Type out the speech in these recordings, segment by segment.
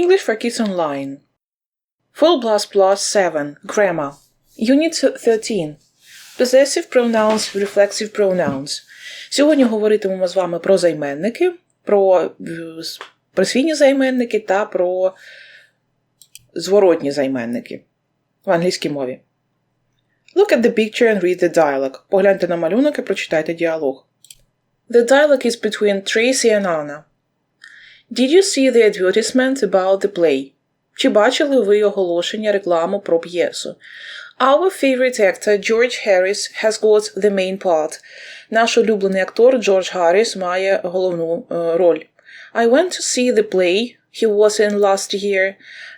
English for Kids Online. Full Plus Plus 7. Grammar. Unit 13. Possessive pronouns, reflexive pronouns. Сьогодні говоритимемо з вами про займенники, про е, присвійні займенники та про зворотні займенники в англійській мові. Look at the picture and read the dialogue. Погляньте на малюнок і прочитайте діалог. The dialogue is between Tracy and Anna. Did you see the advertisement about the play? Чи бачили ви оголошення рекламу про п'єсу? Our favorite actor George Harris has got the main part. Наш улюблений актор Джордж Гарріс має головну е, роль. I went to see the play he was in last year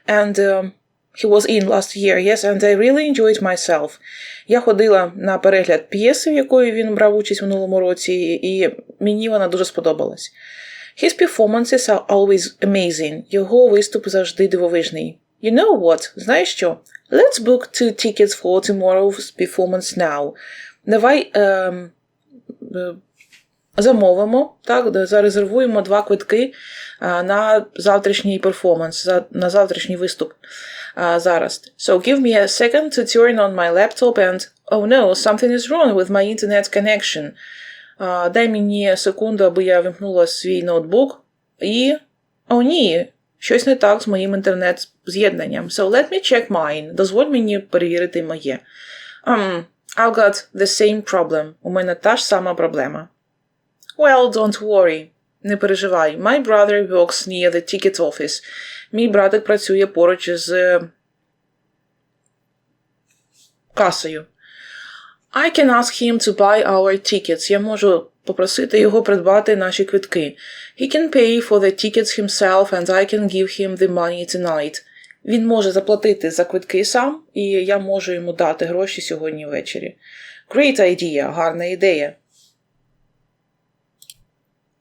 and um, he was in last year, yes, and I really enjoyed myself. Я ходила на перегляд п'єси, в якої він брав участь в минулому році, і мені вона дуже сподобалась. His performances are always amazing. Його виступ завжди дивовижний. You know what? Знаєш що? Let's book two tickets for tomorrow's performance now. Давай ем, е, замовимо, так, де зарезервуємо два квитки а, на завтрашній перформанс, за- на завтрашній виступ а, зараз. So give me a second to turn on my laptop and oh no, something is wrong with my internet connection. Дай мені секунду, аби я вимкнула свій ноутбук і. О, ні, щось не так з моїм інтернет-з'єднанням. So let me check mine. Дозволь мені перевірити моє. Um, I've got the same problem. У мене та ж сама проблема. Well, don't worry. Не переживай. My brother works near the ticket office. Мій братик працює поруч з е, касою. I can ask him to buy our tickets. Я можу попросити його придбати наші квитки. He can pay for the tickets himself and I can give him the money tonight. Він може заплатити за квитки сам, і я можу йому дати гроші сьогодні ввечері. Great idea, гарна ідея.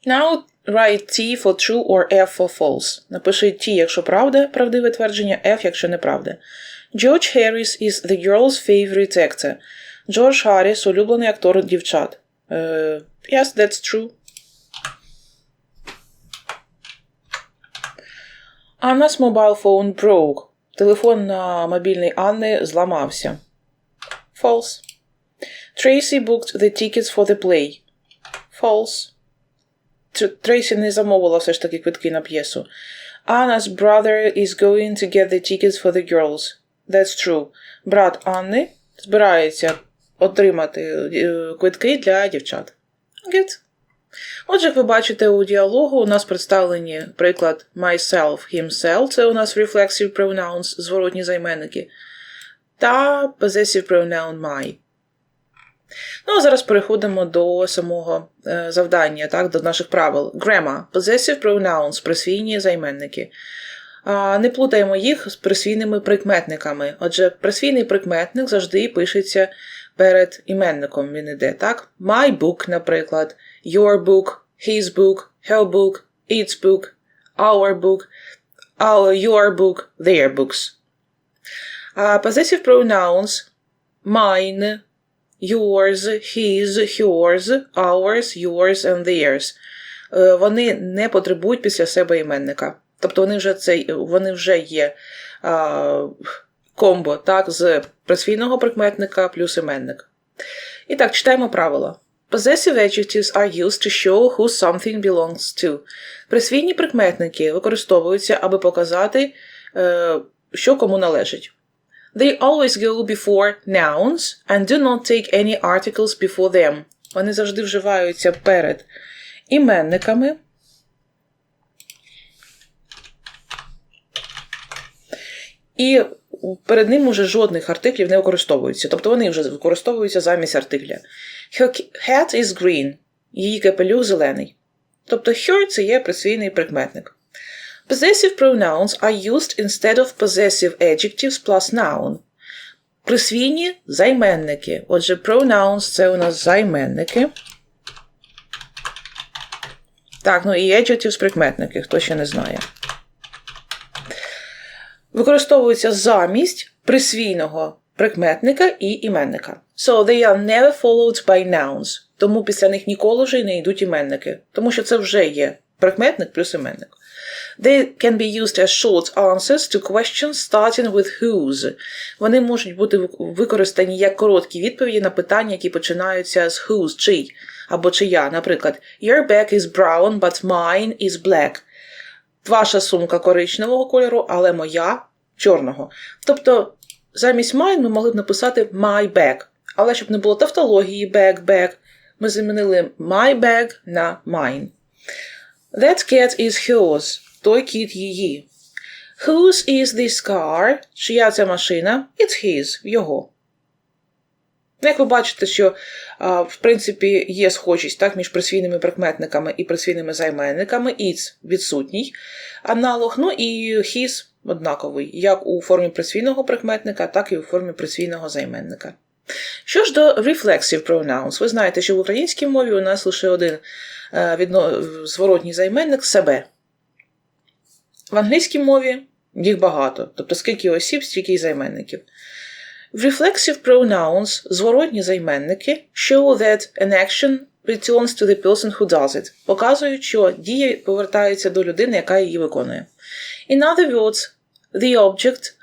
Now write T for true or F for false. Напиши T, якщо правда, правдиве твердження, F, якщо неправда. George Harris is the girl's favorite actor. Джордж Харріс – улюблений актор дівчат. Uh, yes, that's true. Anna's mobile phone broke. Телефон на мобільний Анни зламався. False. Tracy booked the tickets for the play. False. Тр- Трейсі не замовила все ж таки квитки на п'єсу. Anna's brother is going to get the tickets for the girls. That's true. Брат Анни збирається отримати е, квитки для дівчат. Good. Отже, як ви бачите у діалогу, у нас представлені приклад myself, himself, це у нас reflexive pronouns, зворотні займенники, та possessive pronoun my. Ну, а зараз переходимо до самого е, завдання, так, до наших правил. Grammar. Possessive pronouns, присвійні займенники. А, не плутаємо їх з присвійними прикметниками. Отже, присвійний прикметник завжди пишеться перед іменником. Він іде, так? My book, наприклад, your book, his book, her book, its book, our book, our, your book, their books. А possessive pronouns mine, yours, his, hers, ours, yours and theirs. Е, Вони не потребують після себе іменника. Тобто вони вже, це, вони вже є а, комбо так, з присвійного прикметника плюс іменник. І так, читаємо правила. Possessive adjectives are used to show who something belongs to. Присвійні прикметники використовуються, аби показати, е, що кому належить. They always go before nouns and do not take any articles before them. Вони завжди вживаються перед іменниками. І перед ним уже жодних артиклів не використовується. Тобто вони вже використовуються замість артикля. Her hat is green. Її капелюх зелений. Тобто her – це є присвійний прикметник. Possessive pronouns are used instead of possessive adjectives plus noun. Присвійні займенники. Отже, pronouns – це у нас займенники. Так, ну і adjectives – прикметники, хто ще не знає. Використовуються замість присвійного прикметника і іменника. So they are never followed by nouns. Тому після них ніколи вже не йдуть іменники. Тому що це вже є Прикметник плюс іменник. They can be used as short answers to questions starting with whose. Вони можуть бути використані як короткі відповіді на питання, які починаються з whose, чий або чия. Наприклад, Your bag is brown, but mine is black. Ваша сумка коричневого кольору, але моя чорного. Тобто, замість mine ми могли б написати my bag. Але щоб не було тавтології bag, bag, ми замінили my bag на mine. That cat is hers. Той кіт її. Whose is this car? Чия ця машина? It's his. Його. Як ви бачите, що, в принципі, є схожість так, між присвійними прикметниками і присвійними займенниками, it's відсутній аналог, ну і his однаковий, як у формі присвійного прикметника, так і у формі присвійного займенника. Що ж до reflexive pronouns, ви знаєте, що в українській мові у нас лише один е, відно... зворотній займенник себе. В англійській мові їх багато, тобто скільки осіб, стільки й займенників. В reflexive pronouns зворотні займенники show that an action returns to the person who does it, показують, що дія повертається до людини, яка її виконує. In other words, the object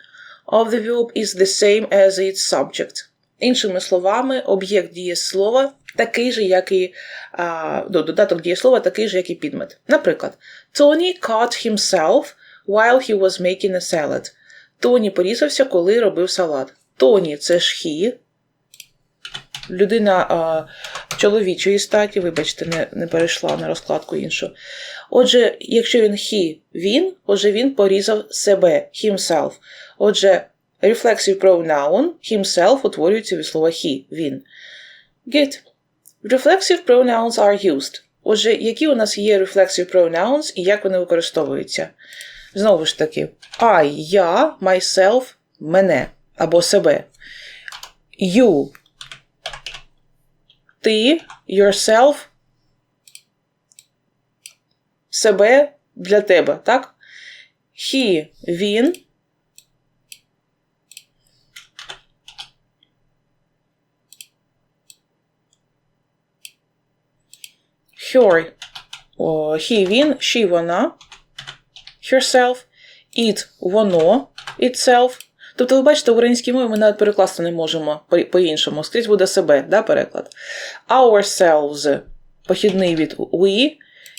of the verb is the same as its subject. Іншими словами, об'єкт дієслова такий же, як і а, додаток дієслова такий же, як і підмет. Наприклад, Tony cut himself while he was making a salad. Тоні порізався, коли робив салат. Тоні це ж he. Людина а, чоловічої статі, вибачте, не не перейшла на розкладку іншу. Отже, якщо він he, він, отже, він порізав себе, himself. Отже, reflexive pronoun himself утворюється від слова he, він. Good. Reflexive pronouns are used. Отже, які у нас є reflexive pronouns і як вони використовуються? Знову ж таки, I, я, myself, мене або себе. You. Ти, yourself, себе для тебе, так? He, він. Her, he, він, she, вона, herself, it, воно, itself. Тобто, ви бачите, в українській мові ми навіть перекласти не можемо по-іншому. Скрізь буде себе, да, переклад. Ourselves похідний від we,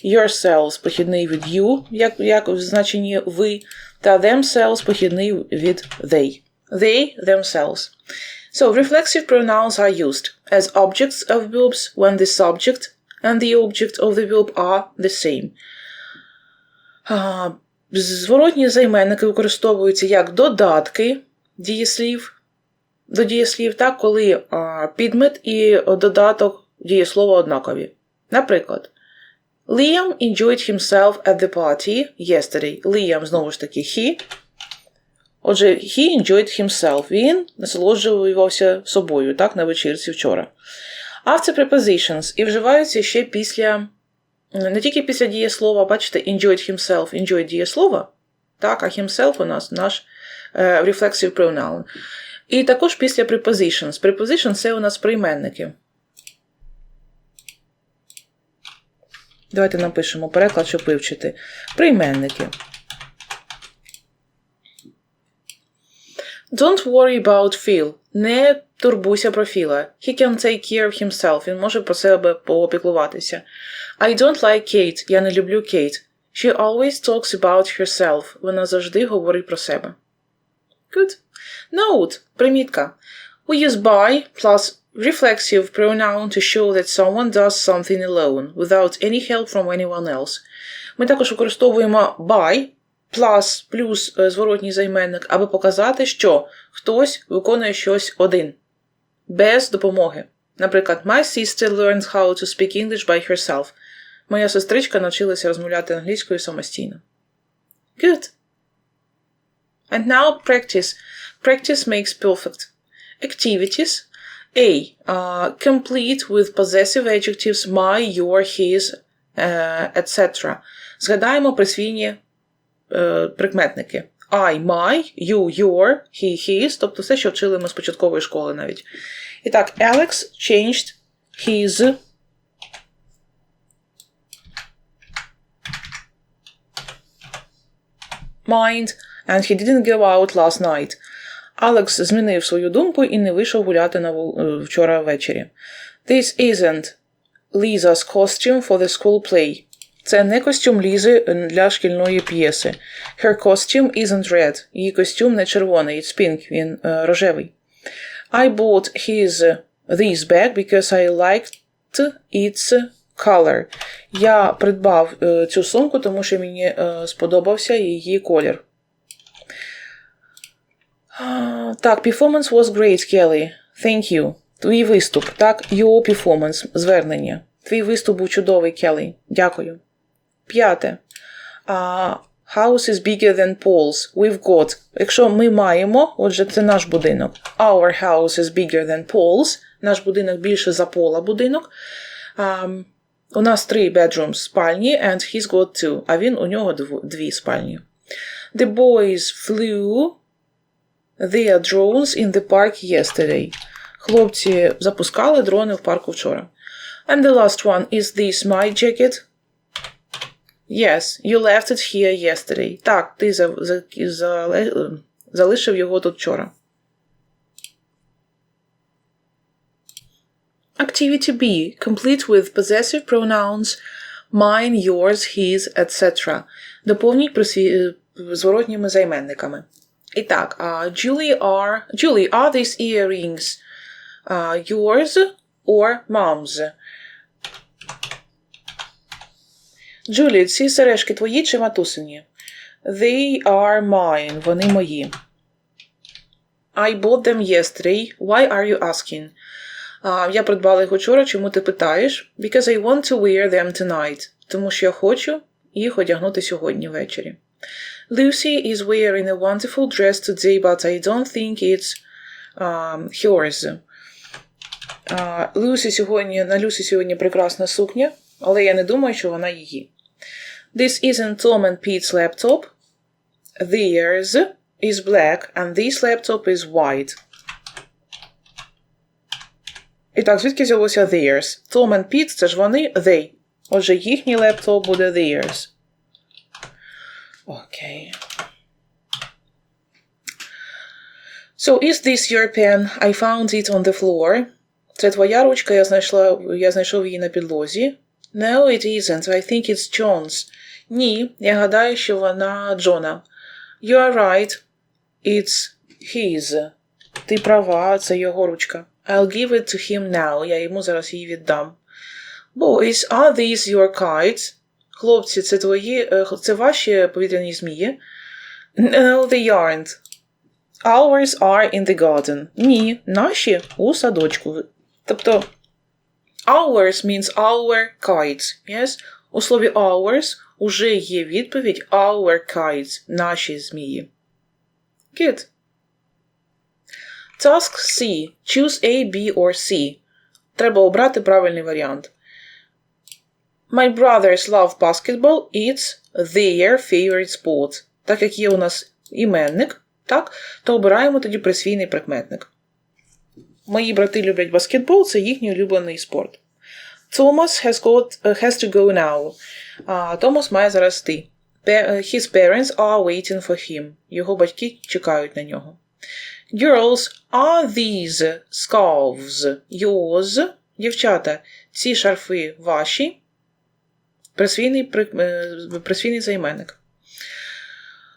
yourselves похідний від you, як як в значенні ви, та themselves похідний від they. They themselves. So, reflexive pronouns are used as objects of verbs when the subject and the object of the verb are the same. Uh, Зворотні займенники використовуються як додатки дієслів до дієслів, так, коли підмет і додаток дієслова однакові. Наприклад, Liam enjoyed himself at the party yesterday. Liam, знову ж таки, he. Отже, he enjoyed himself. Він насолоджувався собою, так, на вечірці вчора. After prepositions і вживаються ще після не тільки після дієслова, бачите, enjoyed himself, enjoyed дієслова, так, а himself у нас наш reflexive pronoun. І також після prepositions. Prepositions – це у нас прийменники. Давайте напишемо переклад, щоб вивчити. Прийменники. Don't worry about Phil. Не турбуйся про Філа. He can take care of himself. Він може про себе поопіклуватися. I don't like Kate. Я не люблю Кейт. She always talks about herself. Вона завжди говорить про себе. Good. Note. Примітка. We use by plus reflexive pronoun to show that someone does something alone, without any help from anyone else. Ми також використовуємо by plus плюс зворотній займенник, аби показати, що хтось виконує щось один, без допомоги. Наприклад, My sister learned how to speak English by herself. Моя сестричка навчилася розмовляти англійською самостійно. Good. And now practice. Practice makes perfect. Activities. A. Uh, complete with possessive adjectives my, your, his, uh, etc. Згадаємо присвійні uh, прикметники. I, my, you, your, he, his, тобто все, що вчили ми з початкової школи навіть. І так, Alex changed his mind and he didn't go out last night. Алекс змінив свою думку і не вийшов гуляти на е, вчора ввечері. This isn't Lisa's costume for the school play. Це не костюм Лізи е, для шкільної п'єси. Her costume isn't red. Її костюм не червоний. It's pink. Він е, рожевий. I bought his this bag because I liked its color. Я придбав е, цю сумку, тому що мені е, сподобався її колір. Так, performance was great, Kelly. Thank you. Твій виступ. Так, your performance. Звернення. Твій виступ був чудовий, Келly. Дякую. П'яте. House is bigger than Paul's. We've got. Якщо ми маємо, отже, це наш будинок. Our house is bigger than Paul's. Наш будинок більше за Пола будинок. Um, у нас три bedrooms спальні, and he's got two. А він у нього дві спальні. The boys flew their drones in the park yesterday. Хлопці запускали дрони в парку вчора. And the last one is this my jacket. Yes, you left it here yesterday. Так, ти за, за, за, залишив його тут вчора. Activity B. Complete with possessive pronouns mine, yours, his, etc. Доповніть присві... е, зворотніми займенниками. І так, uh, Julie are Julie, are these earrings uh, yours or mom's? Julie, ці сережки твої чи матусині? They are mine. Вони мої. I bought them yesterday. Why are you asking? А, я придбала їх учора, чому ти питаєш? Because I want to wear them tonight. Тому що я хочу їх одягнути сьогодні ввечері. Lucy is wearing a wonderful dress today, but I don't think it's um, hers. Люсі сьогодні, на Люсі сьогодні прекрасна сукня, але я не думаю, що вона її. This isn't Tom and Pete's laptop. Theirs is black, and this laptop is white. І так, звідки взялося theirs? Tom and Pete – це ж вони they. Отже, їхній лептоп буде theirs. Окей. So, is this your pen? I found it on the floor. Це твоя ручка, я знайшла, я знайшов її на підлозі. No, it isn't. I think it's John's. Ні, я гадаю, що вона Джона. You are right. It's his. Ти права, це його ручка. I'll give it to him now. Я йому зараз її віддам. Boys, are these your kites? Хлопці, це твої, е, це ваші повітряні змії? No, they aren't. Ours are in the garden. Ні, наші у садочку. Тобто, ours means our kites. Yes? У слові ours уже є відповідь our kites, наші змії. Good. Task C. Choose A, B or C. Треба обрати правильний варіант. My brothers love basketball. It's their favorite sport. Так як є у нас іменник, так, то обираємо тоді присвійний прикметник. Мої брати люблять баскетбол, це їхній улюблений спорт. Thomas has, got, uh, has to go now. А, Томас має зараз йти. Uh, His parents are waiting for him. Його батьки чекають на нього. Girls, are these scarves yours? Дівчата, ці шарфи ваші? Присвійний, е, присвійний займенник.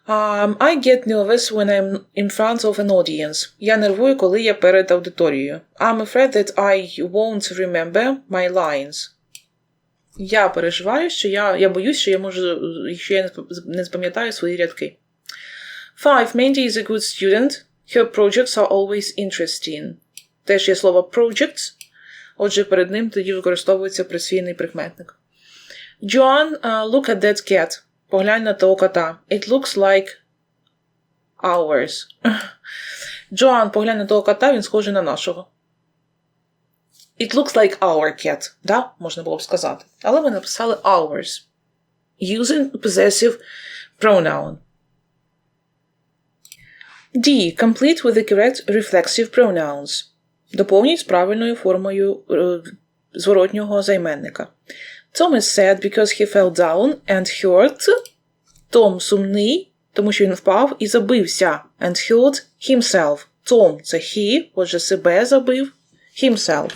Um, I get nervous when I'm in front of an audience. Я нервую, коли я перед аудиторією. I'm afraid that I won't remember my lines. Я переживаю, що я, я боюсь, що я можу, що я не запам'ятаю свої рядки. Five. Mandy is a good student. Her projects are always interesting. Теж є слово projects. Отже, перед ним тоді використовується присвійний прикметник. Joan, uh, look at that cat. Поглянь на того кота. It looks like ours. Джоан, поглянь на того кота, він схожий на нашого. It looks like our cat. Да? Можна було б сказати. Але ми написали ours. Using possessive pronoun. D. Complete with the correct reflexive pronouns. Доповніть з правильною формою е, зворотнього займенника. Tom is sad because he fell down and hurt. Том сумний, тому що він впав і забився. And hurt himself. Tom – це he, отже, себе забив. Himself.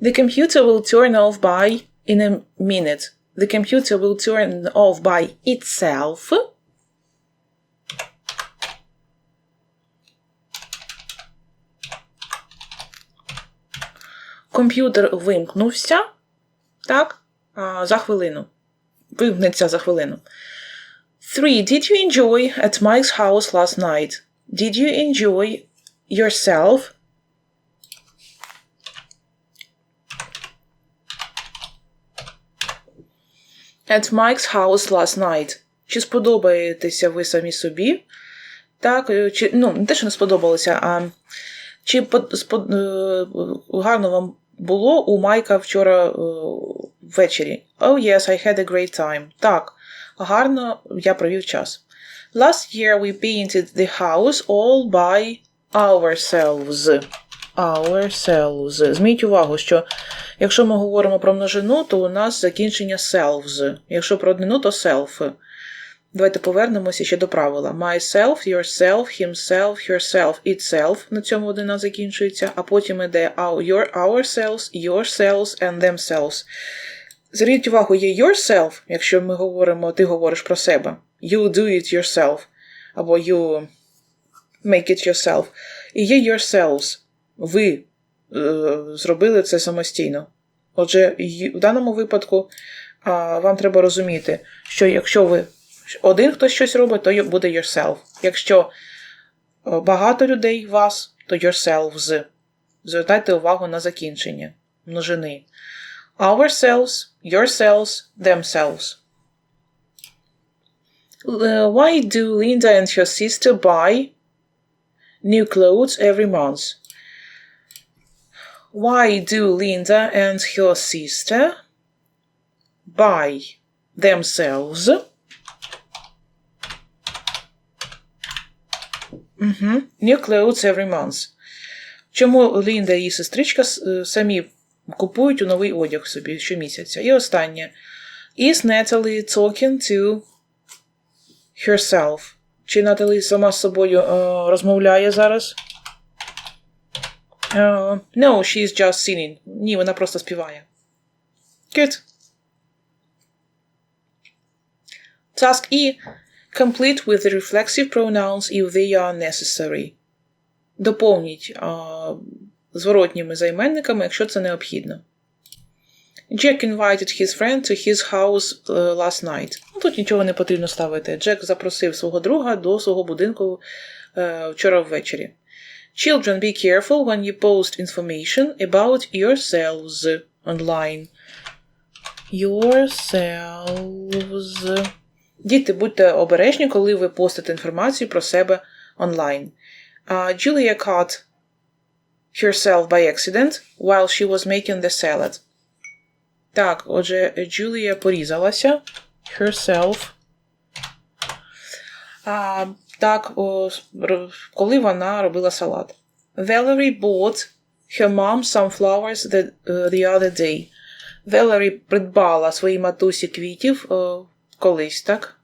The computer will turn off by in a minute. The computer will turn off by itself. Комп'ютер вимкнувся. Так, за хвилину. Вимкнеться за хвилину. 3. Did you enjoy at Mike's house last night? Did you enjoy yourself at Mike's house last night? Чи сподобаєтеся ви самі собі? Так, е, чи, ну, не те, що не сподобалося, а чи по- спо- е, гарно вам було у Майка вчора е, ввечері? Oh, yes, I had a great time. Так, гарно я провів час. Last year we painted the house all by ourselves. Ourselves. Зміть увагу, що якщо ми говоримо про множину, то у нас закінчення selves. Якщо про однину, то self. Давайте повернемося ще до правила. Myself, yourself, himself, herself, itself. На цьому однина закінчується, а потім іде your, ourselves, yourselves and themselves. Зверніть увагу, є yourself, якщо ми говоримо, ти говориш про себе. You do it yourself. Або you make it yourself. І є yourselves. Ви е, зробили це самостійно. Отже, в даному випадку вам треба розуміти, що якщо ви один хтось щось робить, то буде yourself. Якщо е, багато людей вас, то yourselves. Звертайте увагу на закінчення множини. Ourselves, yourselves, themselves. Uh, Why do Linda and her sister buy new clothes every month? Why do Linda and her sister buy themselves Mhm. new clothes every month? Чому Лінда і її сестричка е, самі купують у новий одяг собі щомісяця? І останнє. Is Natalie talking to herself? Чи Наталі сама з собою е, розмовляє зараз? Е, no, she's just singing. Ні, вона просто співає. Good. Task E. Complete with the reflexive pronouns if they are necessary. Доповніть а, зворотніми займенниками, якщо це необхідно. Jack invited his friend to his house uh, last night. Ну, тут нічого не потрібно ставити. Джек запросив свого друга до свого будинку е, вчора ввечері. Children, be careful when you post information about yourselves online. Yourselves. Діти, будьте обережні, коли ви постите інформацію про себе онлайн. Uh, Julia caught herself by accident while she was making the salad. Так, отже, Джулія порізалася. Herself. А, так, о, коли вона робила салат. Valerie bought her mom some flowers the, uh, the other day. Valerie придбала своїй матусі квітів колись, так?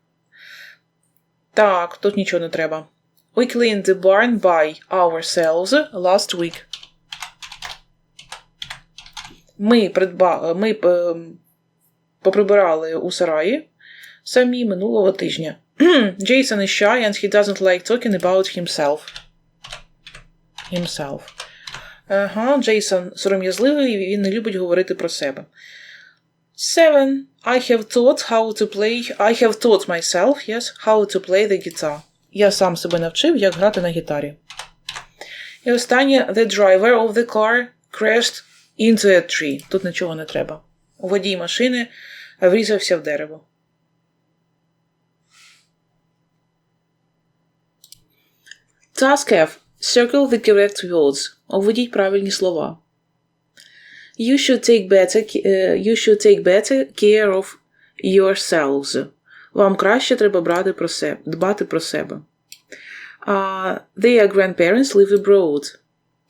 Так, тут нічого не треба. We cleaned the barn by ourselves last week. Ми, придба... ми е, поприбирали у сараї самі минулого тижня. Jason is shy and he doesn't like talking about himself. Himself. Ага, Джейсон сором'язливий він не любить говорити про себе. Seven. I have taught how to play. I have taught myself, yes, how to play the guitar. Я сам себе навчив, як грати на гітарі. І останнє The driver of the car crashed into a tree. Тут нічого не треба. Водій машини врізався в дерево. Task F. Circle the correct words. Обведіть правильні слова. You should take better, е, you should take better care of yourselves. Вам краще треба брати про себе, дбати про себе. Uh, their grandparents live abroad.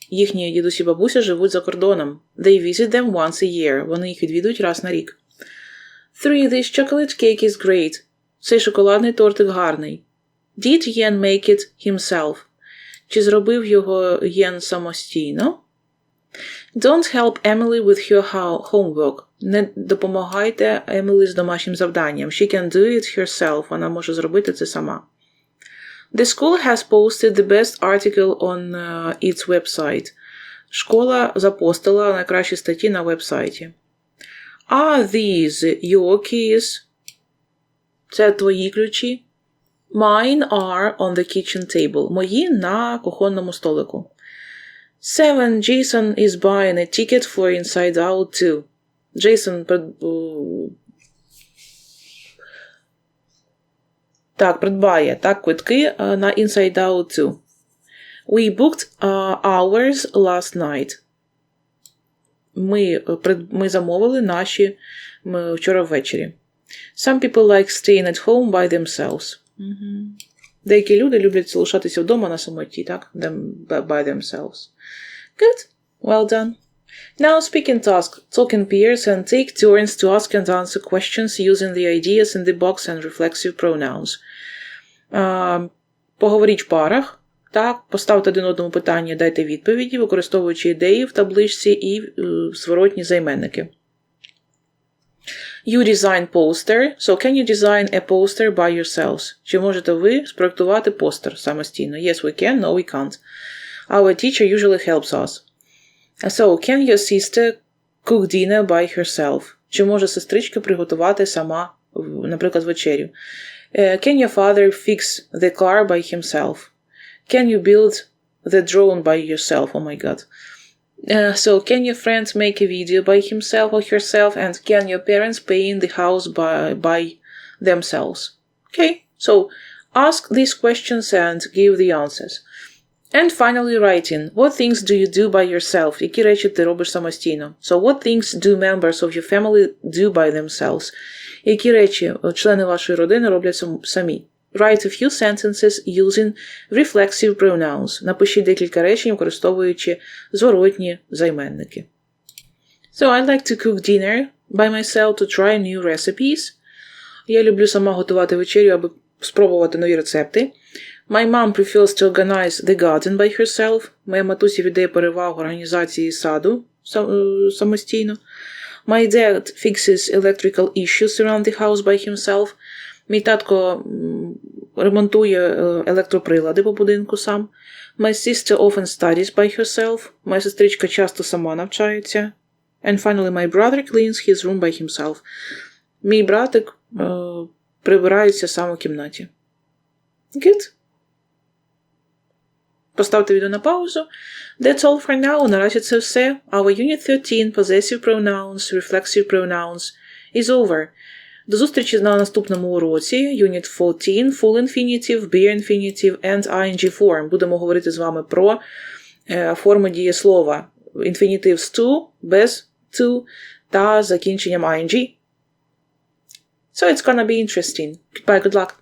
Їхні дідусі бабуся живуть за кордоном. They visit them once a year. Вони їх відвідують раз на рік. 3. This chocolate cake is great. Цей шоколадний тортик гарний. Did Yen make it himself? Чи зробив його Єн самостійно? Don't help Emily with her homework. Не допомагайте Емілі з домашнім завданням. She can do it herself. Вона може зробити це сама. The school has posted the best article on uh, its website. Школа запостила найкращі статті на вебсайті. Are these your keys? Це твої ключі. Mine are on the kitchen table. Мої на кухонному столику. Seven. Jason is buying a ticket for Inside Out 2. Джейсон у- так, придбає так квитки е, на Inside Out 2. We booked uh, ours last night. Ми, е, ми замовили наші ми, вчора ввечері. Some people like staying at home by themselves. Мгм. Деякі люди люблять залишатися вдома на самоті, так? By themselves. Good. Well done. Now speak in task. Talk in pairs and take turns to ask and answer questions using the ideas in the box and reflexive pronouns. А, поговоріть в парах. Так, поставте один одному питання, дайте відповіді, використовуючи ідеї в табличці і е, зворотні займенники. You design poster. So can you design a poster by yourselves? Чи можете ви спроектувати постер самостійно? Yes, we can. No, we can't. Our teacher usually helps us. So, can your sister cook dinner by herself? Чи може сестричка приготувати сама, в- наприклад, вечерю? Е, Can your father fix the car by himself? Can you build the drone by yourself? Oh my god. Uh, so, can your friend make a video by himself or herself? And can your parents paint the house by, by themselves? Okay, so ask these questions and give the answers. And finally, writing. What things do you do by yourself? Які речі ти робиш самостійно? So, what things do members of your family do by themselves? Які речі е, члени вашої родини роблять самі? Write a few sentences using reflexive pronouns. Напишіть декілька речень, використовуючи зворотні займенники. So, I like to cook dinner by myself to try new recipes. Я люблю сама готувати вечерю, аби спробувати нові рецепти. My mom prefers to organize the garden by herself. Моя матуся віддає перевагу організації саду е, самостійно. My dad fixes electrical issues around the house by himself. Мій татко ремонтує е, електроприлади по будинку сам. My sister often studies by herself. Моя сестричка часто сама навчається. And finally, my brother cleans his room by himself. Мій братик е, прибирається сам у кімнаті. Good. Поставте відео на паузу. That's all for now. Наразі це все. Our Unit 13 Possessive Pronouns, Reflexive Pronouns is over. До зустрічі на наступному уроці. Unit 14 Full Infinitive, Be Infinitive and ING Form. Будемо говорити з вами про е, форми дієслова. Infinitive з to, без to та закінченням ING. So it's gonna be interesting. Goodbye, good luck.